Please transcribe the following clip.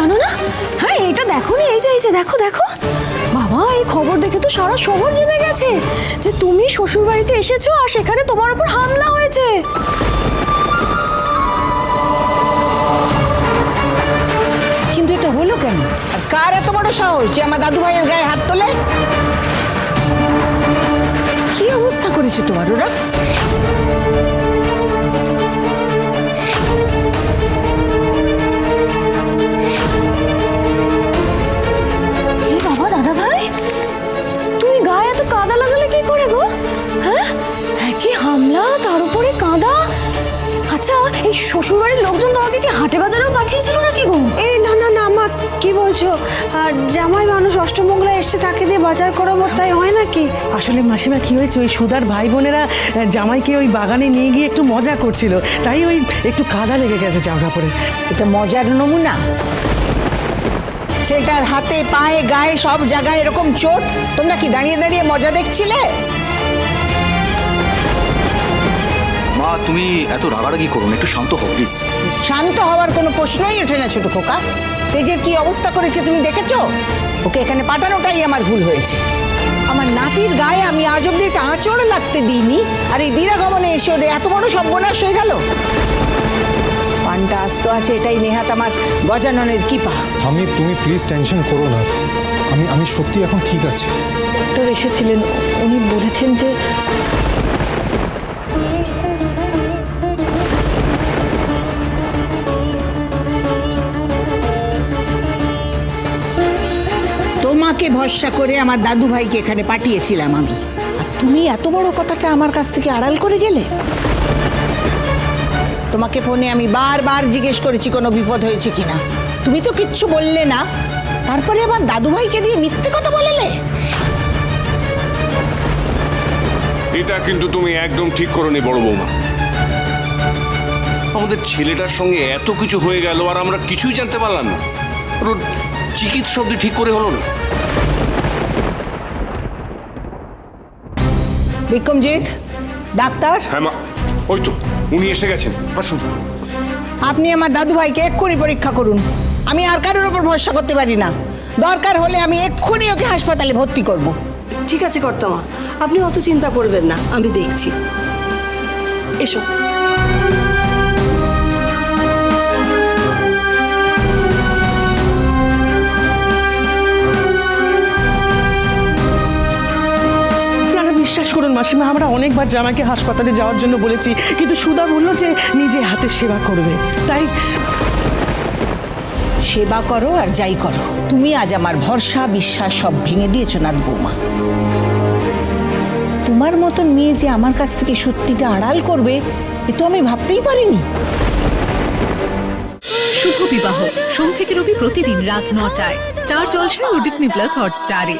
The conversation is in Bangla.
জানো না? হ্যাঁ এটা দেখো নি এই যে এই যে, দেখো দেখো। বাবা, এই খবর দেখে তো সারা শহর জেনে গেছে যে তুমি শ্বশুর বাড়িতে এসেছ আর সেখানে তোমার উপর হামলা হয়েছে। কিন্তু এটা হলো কেন? আর কার এত বড় সাহস যে আমার দাদু ভাইয়ের গায়ে হাত তোলে? কি অবস্থা করেছে তোমার ওরা? এই শ্বশুরবাড়ির লোকজন তোমাকে কি হাটে বাজারেও পাঠিয়েছিল নাকি গো? এই না না না মা কি বলছো? আর জামাই মানুষ অষ্টমঙ্গলা এসছে তাকে দিয়ে বাজার করাবো তাই হয় নাকি? আসলে মাসিমা কি হয়েছে? ওই সুদার ভাই বোনেরা জামাইকে ওই বাগানে নিয়ে গিয়ে একটু মজা করছিল। তাই ওই একটু কাদা লেগে গেছে জামা কাপড়ে। এটা মজার নমুনা। ছেলেটার হাতে পায়ে গায়ে সব জায়গায় এরকম চোট। তোমরা কি দাঁড়িয়ে দাঁড়িয়ে মজা দেখছিলে? তুমি এত রাগারাগি করো না একটু শান্ত হও প্লিজ শান্ত হওয়ার কোনো প্রশ্নই ওঠে না ছোট খোকা। তেজের কি অবস্থা করেছে তুমি দেখেছ? ওকে এখানে পাঠানোটাই আমার ভুল হয়েছে। আমার নাতির গায়ে আমি আজ অব্দি একটা আঁচড় লাগতে দিইনি আর এই দিরাগমনে এসে ওদের এত বড় সর্বনাশ হয়ে গেল। পানটা আস্ত আছে এটাই নেহাত আমার গজাননের কিপা। আমি তুমি প্লিজ টেনশন করো না। আমি আমি সত্যি এখন ঠিক আছে। ডক্টর এসেছিলেন উনি বলেছেন যে তোমাকে ভরসা করে আমার দাদু ভাইকে এখানে পাঠিয়েছিলাম আমি। আর তুমি এত বড় কথাটা আমার কাছ থেকে আড়াল করে গেলে? তোমাকে ফোনে আমি বারবার জিজ্ঞেস করেছি, কোনো বিপদ হয়েছে কিনা। তুমি তো কিচ্ছু বললে না। তারপরে আমার দাদু ভাইকে দিয়ে মিথ্যে কথা বলালে? এটা কিন্তু তুমি একদম ঠিক করনি, বড় বৌমা। আমাদের ছেলেটার সঙ্গে এত কিছু হয়ে গেল আর আমরা কিছুই জানতে পারলাম না। চিকিৎসা অব্দি ঠিক করে হলো না। বিক্রমজিৎ ডাক্তার? হ্যাঁ মা ওই তো উনি এসে গেছেন আসুন। আপনি আমার দাদু ভাইকে এক্ষুনি পরীক্ষা করুন। আমি আর কারোর ওপর ভরসা করতে পারি না। দরকার হলে আমি এক্ষুনি ওকে হাসপাতালে ভর্তি করব। ঠিক আছে কর্তামা আপনি অত চিন্তা করবেন না আমি দেখছি। এসো। মাসিমা আমরা অনেকবার জামাকে হাসপাতালে যাওয়ার জন্য বলেছি কিন্তু সুদা বলল যে নিজে হাতে সেবা করবে। তাই সেবা করো আর যাই করো। তুমি আজ আমার ভরসা বিশ্বাস সব ভেঙে দিয়েছ নাথ বৌমা। তোমার মতন মেয়ে যে আমার কাছ থেকে সত্যিটা আড়াল করবে এ তো আমি ভাবতেই পারিনি। শুভ বিবাহ। সোম থেকে রবি প্রতিদিন রাত নটায়। স্টার জলসা ও ডিসনি প্লাস হটস্টারে।